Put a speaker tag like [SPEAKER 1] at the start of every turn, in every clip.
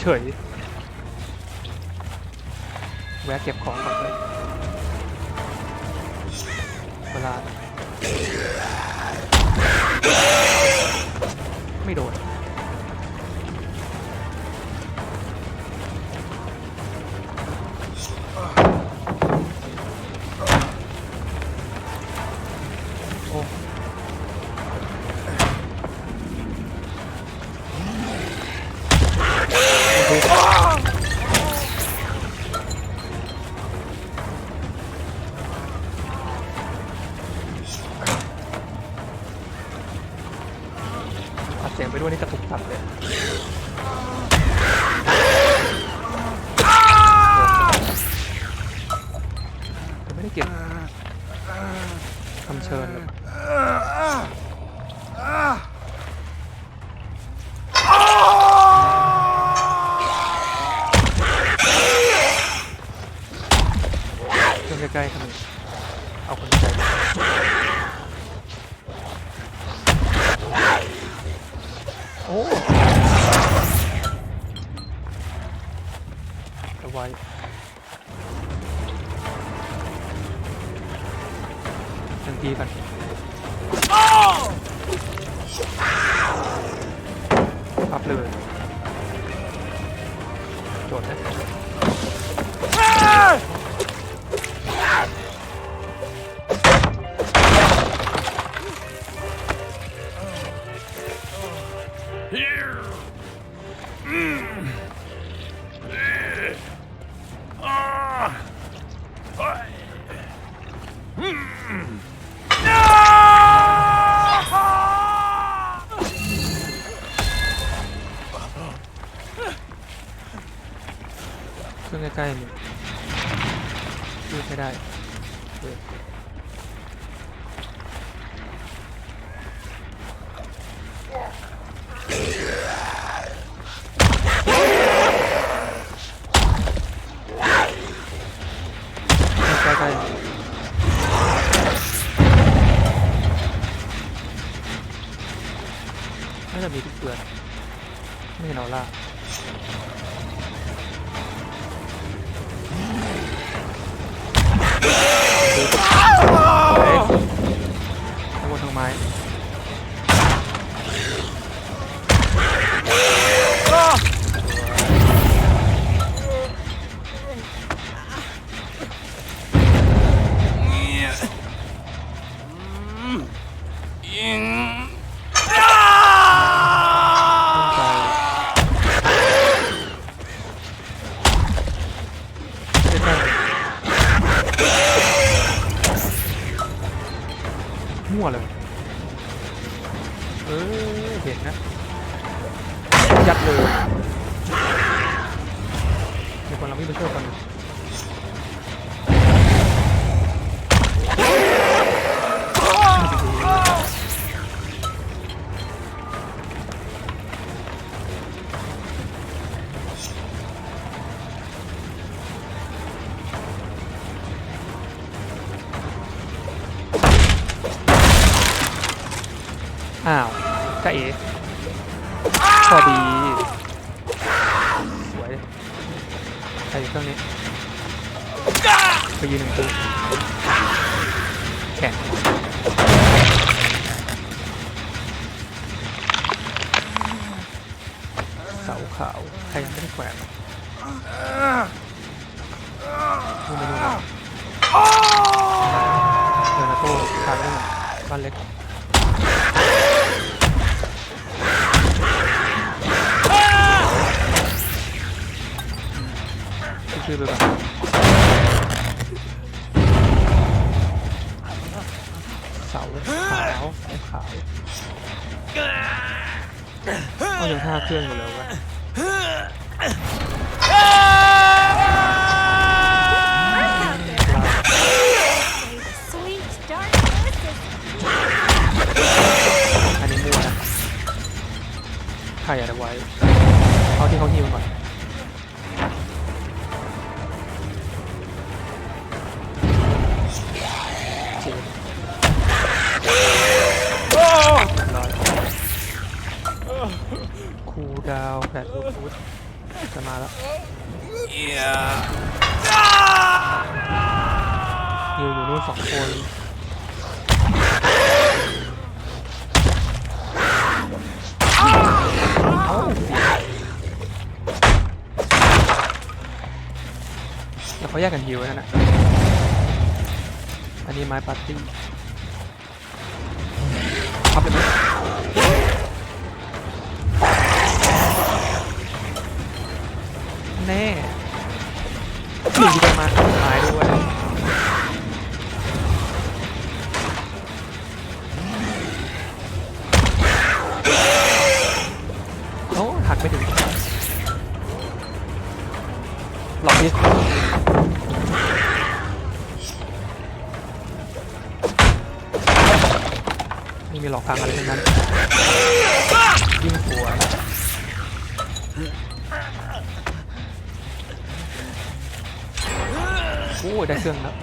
[SPEAKER 1] เฉยแวะเก็บของก่อนเลย ไปด้วยนี่กระตุกตับเลยแต่ไม่ได้เก็บคำเชิญเครื่องใกล้ๆครับเอาคนใจโนทีก่อนปับเลยโดดนะ ตั้งมั่วเลย เออเห็นนะ ยัดเลยมีคนเราวิ่ไปช่วยกัน อ้าวจ้าเอ๋พอดีสวยใครอยู่เครื่องนี้ไปยืนหนึ่งตัวแข่งเสาขาวใครยังไม่ได้แขวนดูไม่ดูนะเดี๋ยวนะโต้ทานได้ไหมบ้านเล็ก ชื่อไปก่อนเสาขาวเสาขาวเอาอย่างห้าเครื่องอยู่แล้ววะอันนี้มั่วนะใครอยากไว้ เอาที่เขาฮิวก่อน เขาแยกกันฮิวนั่นนะอันนี้ไม้ปาร์ตี้พับเลยไหมแน่หนีไปมาตายด้วย ไม่มีหลอกทางอะไรทั้งนั้นยิ่งหัวโอ้ยได้เครื่องแล้ว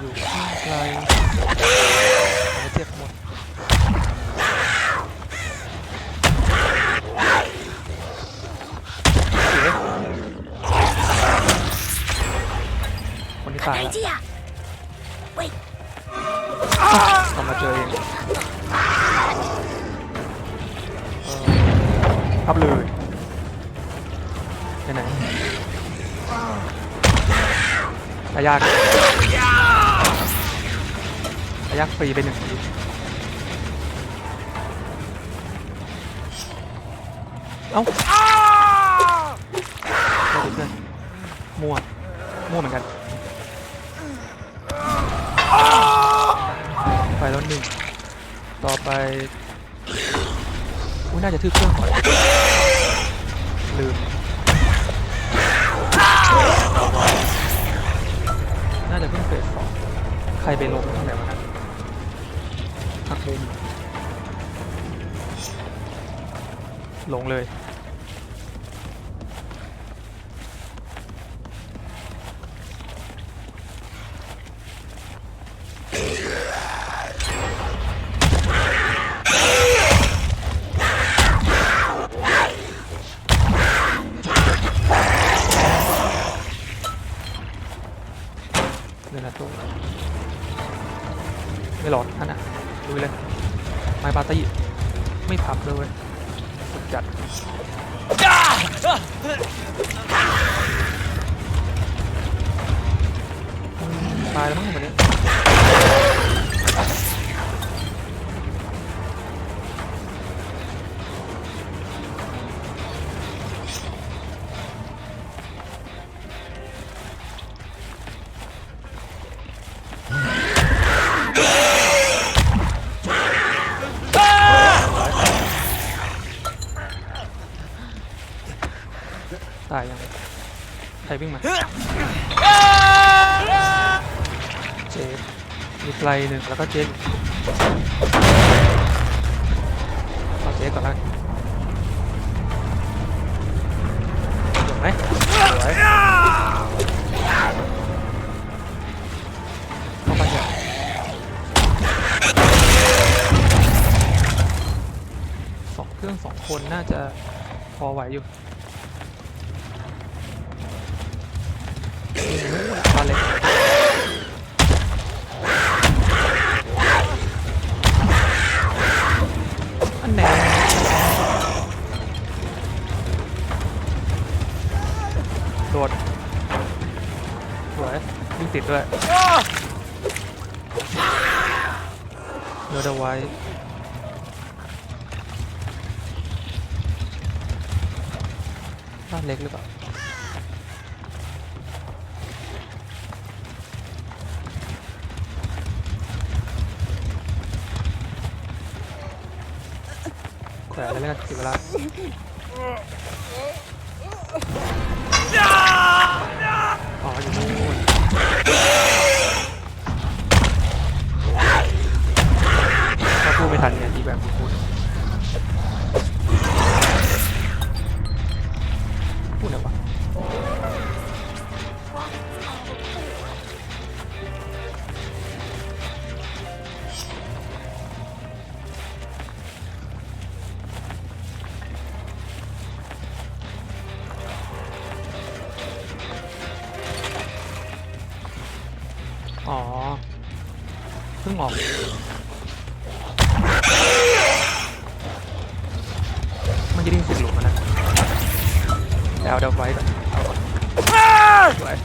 [SPEAKER 1] อยู่ไกลหายเจ็บหมด เสียคนที่ ตายแล้ว
[SPEAKER 2] Idea. Wait,
[SPEAKER 1] ทำมาเจอเองเออพับเลยไปไหนตายากตายากฟรีไปหนึ่งทีเอ้าเดี๋ยวเพื่อนมั่วมั่วเหมือนกัน ไปแล้วหนึ่งต่อไปอุ้ยน่าจะทืบเครื่องก่อนลืมน่าจะเพิ่งเฟสสองใครไปลงทางไหนวะนะหักมุมลงเลย สุดจัดตายแล้วมั้งวันนี้ วิ่งมาเจฟมีไกลหนึ่งแล้วก็เจฟเอาเจฟก่อนละกันสวยไหมสวยเข้าไปเถอะสองเครื่องสองคนน่าจะพอไหวอยู่ ด้วยเดินเอาไว้บ้านเล็กหรือเปล่าแขวนแล้วกันเสียเวลาอ๋ออยู่นู่น Ah! พิ่งออกมันจะได้ยินเสียงหลุมนะเดาเดาไว้ก่อนเอาก่อนสวย